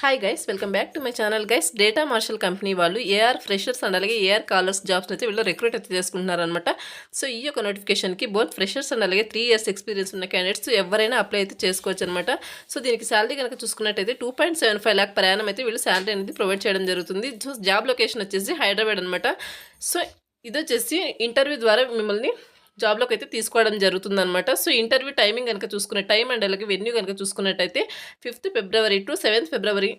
Hi guys welcome back to my channel guys Data Marshall company వాళ్ళు AR freshers and అలాగే AR callers jobs అయితే వీళ్ళు recruit అయితే చేసుకుంటున్నారనమాట సో ఈ యొక్క నోటిఫికేషన్కి బోత్ ఫ్రెషర్స్ అండ్ అలాగే త్రీ ఇయర్స్ ఎక్స్పీరియన్స్ ఉన్న క్యాండిడేట్స్ ఎవరైనా అప్లై అయితే చేసుకోవచ్చు అనమాట సో దీనికి శాలరీ కనుక చూసుకున్నట్టయితే two point seven five lakh ప్రయాణం అయితే వీళ్ళు శాలరీ అనేది ప్రొవైడ్ చేయడం జరుగుతుంది. సో జాబ్ లొకేషన్ వచ్చేసి హైదరాబాద్ అనమాట సో ఇది వచ్చేసి ఇంటర్వ్యూ ద్వారా మిమ్మల్ని జాబ్లోకి అయితే తీసుకోవడం జరుగుతుందనమాట సో ఇంటర్వ్యూ టైమింగ్ కనుక చూసుకునే టైం అండ్ అలాగే వెన్యూ కనుక చూసుకున్నట్టయితే fifth February to seventh February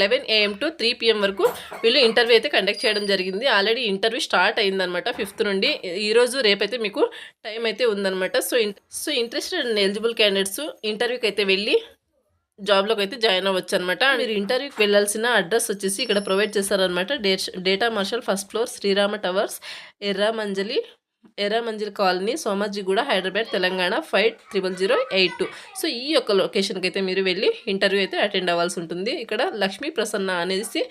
eleven AM to three PM వరకు వీళ్ళు ఇంటర్వ్యూ అయితే కండక్ట్ చేయడం జరిగింది. ఆల్రెడీ ఇంటర్వ్యూ స్టార్ట్ అయిందనమాట ఫిఫ్త్ నుండి. ఈరోజు రేపైతే మీకు టైం అయితే ఉందన్నమాట. So in so interested and eligible candidates ఇంటర్వ్యూకి అయితే వెళ్ళి జాబ్లోకి అయితే జాయిన్ అవ్వచ్చు అనమాట మీరు ఇంటర్వ్యూకి వెళ్ళాల్సిన అడ్రస్ వచ్చేసి ఇక్కడ ప్రొవైడ్ చేస్తారనమాట Data Marshall first floor Srirama towers Erramanjali Erramanzil colony Somajiguda Hyderabad Telangana five triple zero eight two. So ఈ యొక్క లొకేషన్కి అయితే మీరు వెళ్ళి ఇంటర్వ్యూ అయితే అటెండ్ అవ్వాల్సి ఉంటుంది. ఇక్కడ లక్ష్మీ ప్రసన్న అనేసి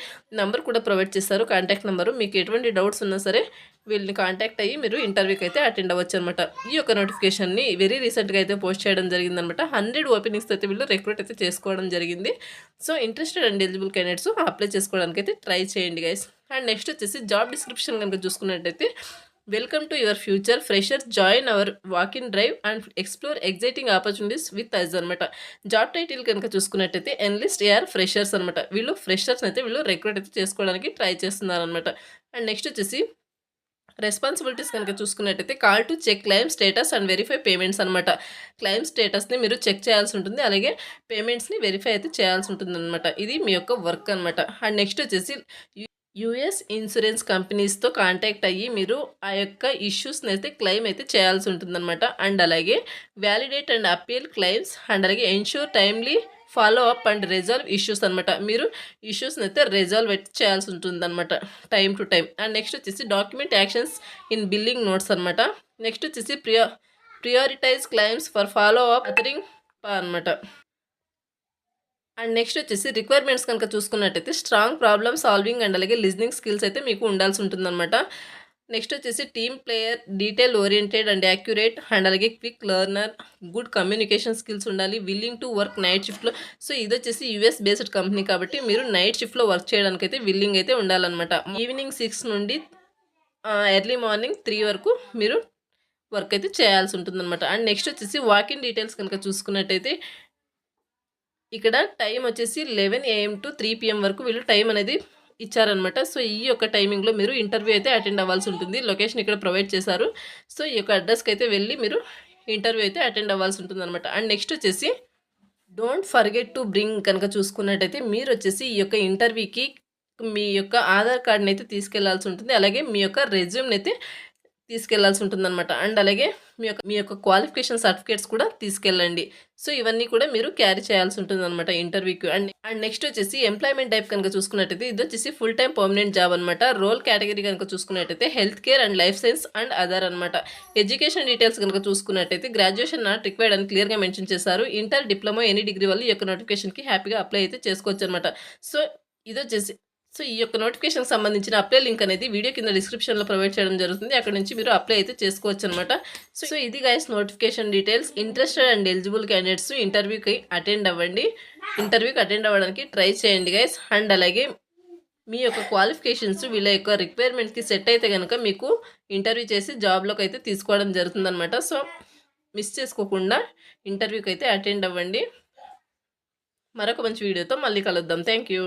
నెంబర్ కూడా ప్రొవైడ్ చేస్తారు. Contact number. మీకు ఎటువంటి డౌట్స్ ఉన్నా సరే వీళ్ళని కాంటాక్ట్ అయ్యి మీరు ఇంటర్వ్యూకి అయితే అటెండ్ అవ్వచ్చు అనమాట ఈ యొక్క నోటిఫికేషన్ని వెరీ రీసెంట్గా అయితే పోస్ట్ చేయడం జరిగిందనమాట హండ్రెడ్ ఓపెనింగ్స్ అయితే వీళ్ళు రిక్రూట్ అయితే చేసుకోవడం జరిగింది. So interested and eligible candidates apply చేసుకోవడానికి అయితే ట్రై చేయండి గైస్. అండ్ నెక్స్ట్ వచ్చేసి జాబ్ డిస్క్రిప్షన్ కనుక చూసుకున్నట్టయితే welcome to your future fresher join our walk in drive and explore exciting opportunities with us అనమాట జాబ్ టైటిల్ కనుక చూసుకున్నట్టయితే ఎన్లిస్ట్ ఏఆర్ ఫ్రెషర్స్ అనమాట వీళ్ళు ఫ్రెషర్స్ అయితే వీళ్ళు రిక్రూట్ అయితే చేసుకోవడానికి ట్రై చేస్తున్నారనమాట అండ్ నెక్స్ట్ వచ్చేసి రెస్పాన్సిబిలిటీస్ కనుక చూసుకున్నట్టయితే call to check claim status and verify payments అనమాట క్లైమ్ స్టేటస్ని మీరు చెక్ చేయాల్సి ఉంటుంది. అలాగే పేమెంట్స్ని వెరిఫై అయితే చేయాల్సి ఉంటుంది అనమాట ఇది మీ యొక్క వర్క్ అనమాట అండ్ నెక్స్ట్ వచ్చేసి యుఎస్ ఇన్సూరెన్స్ కంపెనీస్తో కాంటాక్ట్ అయ్యి మీరు ఆ యొక్క ఇష్యూస్ని అయితే క్లెయిమ్ అయితే చేయాల్సి ఉంటుందన్నమాట. అండ్ అలాగే validate and appeal claims and అలాగే ensure timely follow up and resolve issues అనమాట మీరు ఇష్యూస్ని అయితే రిజాల్వ్ అయితే చేయాల్సి ఉంటుందన్నమాట time to time and next వచ్చేసి document actions in billing notes అనమాట నెక్స్ట్ వచ్చేసి Priya prioritize claims for follow up authoring అనమాట అండ్ నెక్స్ట్ వచ్చేసి రిక్వైర్మెంట్స్ కనుక చూసుకున్నట్టయితే స్ట్రాంగ్ ప్రాబ్లమ్ సాల్వింగ్ అండ్ అలాగే లిజనింగ్ స్కిల్స్ అయితే మీకు ఉండాల్సి ఉంటుందన్నమాట. నెక్స్ట్ వచ్చేసి team player detail oriented and accurate and అలాగే quick learner good communication skills ఉండాలి విల్లింగ్ టు వర్క్ నైట్ షిఫ్ట్లో. సో ఇది వచ్చేసి యూఎస్ బేస్డ్ కంపెనీ కాబట్టి మీరు నైట్ షిఫ్ట్లో వర్క్ చేయడానికి అయితే విల్లింగ్ అయితే ఉండాలన్నమాట. ఈవినింగ్ సిక్స్ నుండి ఎర్లీ మార్నింగ్ త్రీ వరకు మీరు వర్క్ అయితే చేయాల్సి ఉంటుందన్నమాట. అండ్ నెక్స్ట్ వచ్చేసి వాకింగ్ డీటెయిల్స్ కనుక చూసుకున్నట్టయితే ఇక్కడ టైం వచ్చేసి eleven AM to three PM వరకు వీళ్ళు టైం అనేది ఇచ్చారనమాట సో ఈ యొక్క టైమింగ్లో మీరు ఇంటర్వ్యూ అయితే అటెండ్ అవ్వాల్సి ఉంటుంది. లొకేషన్ ఇక్కడ ప్రొవైడ్ చేశారు. సో ఈ యొక్క అడ్రస్కి అయితే వెళ్ళి మీరు ఇంటర్వ్యూ అయితే అటెండ్ అవ్వాల్సి ఉంటుంది అనమాట అండ్ నెక్స్ట్ వచ్చేసి డోంట్ ఫర్గెట్ టు బ్రింగ్ కనుక చూసుకున్నట్టయితే మీరు వచ్చేసి ఈ యొక్క ఇంటర్వ్యూకి మీ యొక్క ఆధార్ కార్డ్ని అయితే తీసుకెళ్ళాల్సి ఉంటుంది. అలాగే మీ యొక్క రెజ్యూమ్ని అయితే తీసుకెళ్ళాల్సి ఉంటుందన్నమాట అండ్ అలాగే మీ యొక్క మీ యొక్క క్వాలిఫికేషన్ సర్టిఫికేట్స్ కూడా తీసుకెళ్ళండి. సో ఇవన్నీ కూడా మీరు క్యారీ చేయాల్సి ఉంటుంది అనమాట ఇంటర్వ్యూకి. అండ్ అండ్ నెక్స్ట్ వచ్చేసి ఎంప్లాయ్మెంట్ టైప్ కనుక చూసుకున్నట్టయితే ఇది వచ్చేసి ఫుల్ టైం పర్మనెంట్ జాబ్ అనమాట రోల్ కేటగిరీ కనుక చూసుకున్నట్టయితే health care and life science and other అనమాట ఎడ్యుకేషన్ డీటెయిల్స్ కనుక చూసుకున్నట్టయితే గ్రాడ్యుయేషన్ నాట్ రిక్వైర్డ్ అని క్లియర్గా మెన్షన్ చేశారు. ఇంటర్ డిప్లొమా ఎనీ డిగ్రీ వల్ల ఈ యొక్క నోటిఫికేషన్కి హ్యాపీగా అప్లై అయితే చేసుకోవచ్చు అనమాట సో ఇది వచ్చేసి సో ఈ యొక్క నోటిఫికేషన్కి సంబంధించిన అప్లై లింక్ అనేది వీడియో కింద డిస్క్రిప్షన్లో ప్రొవైడ్ చేయడం జరుగుతుంది. అక్కడ నుంచి మీరు అప్లై అయితే చేసుకోవచ్చు అనమాట సో ఇది guys notification details. Interested and eligible candidates ఇంటర్వ్యూకి అటెండ్ అవ్వండి. ఇంటర్వ్యూకి అటెండ్ అవ్వడానికి ట్రై చేయండి గైస్ అండ్ అలాగే మీ యొక్క క్వాలిఫికేషన్స్ వీళ్ళ యొక్క రిక్వైర్మెంట్కి సెట్ అయితే కనుక మీకు ఇంటర్వ్యూ చేసి జాబ్లోకి అయితే తీసుకోవడం జరుగుతుందనమాట సో మిస్ చేసుకోకుండా ఇంటర్వ్యూకి అయితే అటెండ్ అవ్వండి. మరొక మంచి వీడియోతో మళ్ళీ కలుద్దాం. Thank you